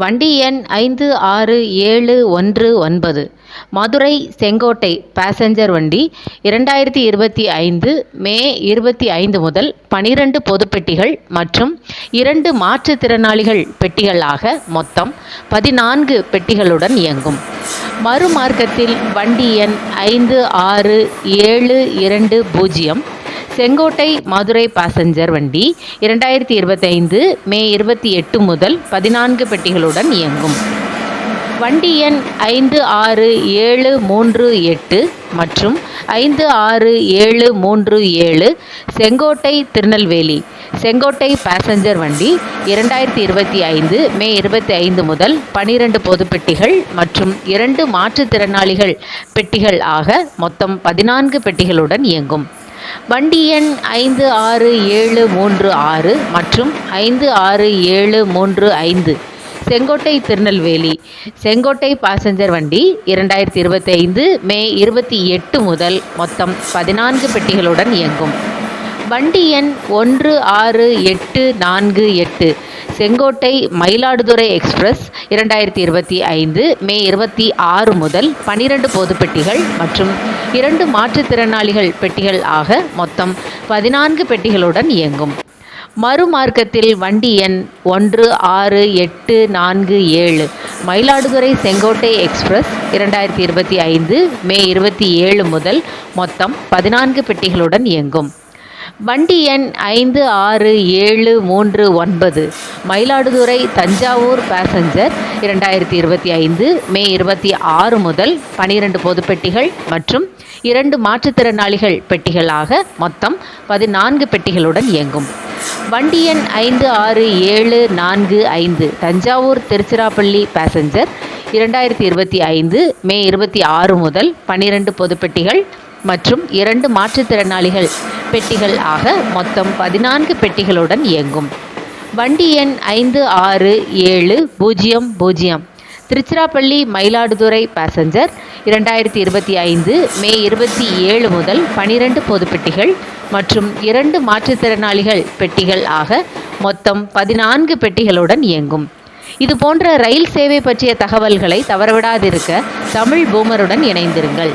வண்டி எண் ஐந்து ஆறு ஏழு ஒன்று ஒன்பது. மதுரை செங்கோட்டை பேசஞ்சர் வண்டி இரண்டாயிரத்தி இருபத்தி ஐந்து மே இருபத்தி ஐந்து முதல் பனிரெண்டு பொதுப்பெட்டிகள் மற்றும் இரண்டு மாற்றுத்திறனாளிகள் பெட்டிகளாக மொத்தம் பதினான்கு பெட்டிகளுடன் இயங்கும். மறுமார்க்கத்தில் வண்டி எண் ஐந்து ஆறு ஏழு இரண்டு பூஜ்ஜியம் செங்கோட்டை மதுரை பாசஞ்சர் வண்டி இரண்டாயிரத்தி இருபத்தைந்து மே இருபத்தி எட்டு முதல் பதினான்கு பெட்டிகளுடன் இயங்கும். வண்டி எண் ஐந்து ஆறு ஏழு மூன்று எட்டு மற்றும் ஐந்து ஆறு ஏழு மூன்று ஏழு செங்கோட்டை திருநெல்வேலி. செங்கோட்டை பாசஞ்சர் வண்டி இரண்டாயிரத்தி இருபத்தி ஐந்து மே இருபத்தி ஐந்து முதல் பனிரெண்டு பொது பெட்டிகள் மற்றும் இரண்டு மாற்றுத்திறனாளிகள் பெட்டிகள் ஆக மொத்தம் பதினான்கு பெட்டிகளுடன் இயங்கும். வண்டி எண் ஐந்து ஆறு ஏழு மூன்று ஆறு மற்றும் ஐந்து ஆறு ஏழு மூன்று ஐந்து. செங்கோட்டை திருநெல்வேலி. செங்கோட்டை பாசஞ்சர் வண்டி இரண்டாயிரத்தி இருபத்தைந்து மே இருபத்தி எட்டு முதல் மொத்தம் பதினான்கு பெட்டிகளுடன் இயங்கும். வண்டி எண் ஒன்று ஆறு எட்டு நான்கு எட்டு. செங்கோட்டை மயிலாடுதுறை எக்ஸ்பிரஸ் இரண்டாயிரத்தி இருபத்தி ஐந்து மே இருபத்தி ஆறு முதல் பனிரெண்டு பொது பெட்டிகள் மற்றும் இரண்டு மாற்றுத்திறனாளிகள் பெட்டிகள் ஆக மொத்தம் பதினான்கு பெட்டிகளுடன் இயங்கும். மறுமார்க்கத்தில் வண்டி எண் ஒன்று ஆறு எட்டு நான்கு ஏழு மயிலாடுதுறை செங்கோட்டை எக்ஸ்பிரஸ் இரண்டாயிரத்தி இருபத்தி ஐந்து மே இருபத்தி ஏழு முதல் மொத்தம் பதினான்கு பெட்டிகளுடன் இயங்கும். வண்டி எண் ஐந்து ஆறு ஏழு மூன்று ஒன்பது. மயிலாடுதுறை தஞ்சாவூர் பேசஞ்சர் இரண்டாயிரத்தி இருபத்தி ஐந்து மே இருபத்தி ஆறு முதல் பனிரெண்டு பொதுப்பெட்டிகள் மற்றும் இரண்டு மாற்றுத்திறனாளிகள் பெட்டிகளாக மொத்தம் பதினான்கு பெட்டிகளுடன் இயங்கும். வண்டி எண் ஐந்து ஆறு ஏழு நான்கு ஐந்து. தஞ்சாவூர் திருச்சிராப்பள்ளி பேசஞ்சர் இரண்டாயிரத்தி இருபத்தி ஐந்து மே இருபத்தி ஆறு முதல் பனிரெண்டு பொதுப்பெட்டிகள் மற்றும் இரண்டு மாற்றுத்திறனாளிகள் பெட்டிகள் ஆக மொத்தம் பதினான்கு பெட்டிகளுடன் இயங்கும். வண்டி எண் ஐந்து ஆறு ஏழு பூஜ்ஜியம் பூஜ்ஜியம். திருச்சிராப்பள்ளி மயிலாடுதுறை பேசஞ்சர் இரண்டாயிரத்தி இருபத்தி ஐந்து மே இருபத்தி ஏழு முதல் பனிரெண்டு பொதுப்பெட்டிகள் மற்றும் இரண்டு மாற்றுத்திறனாளிகள் பெட்டிகள் ஆக மொத்தம் பதினான்கு பெட்டிகளுடன் இயங்கும். இது போன்ற ரயில் சேவை பற்றிய தகவல்களை தவறவிடாதிருக்க தமிழ் பூமருடன் இணைந்திருங்கள்.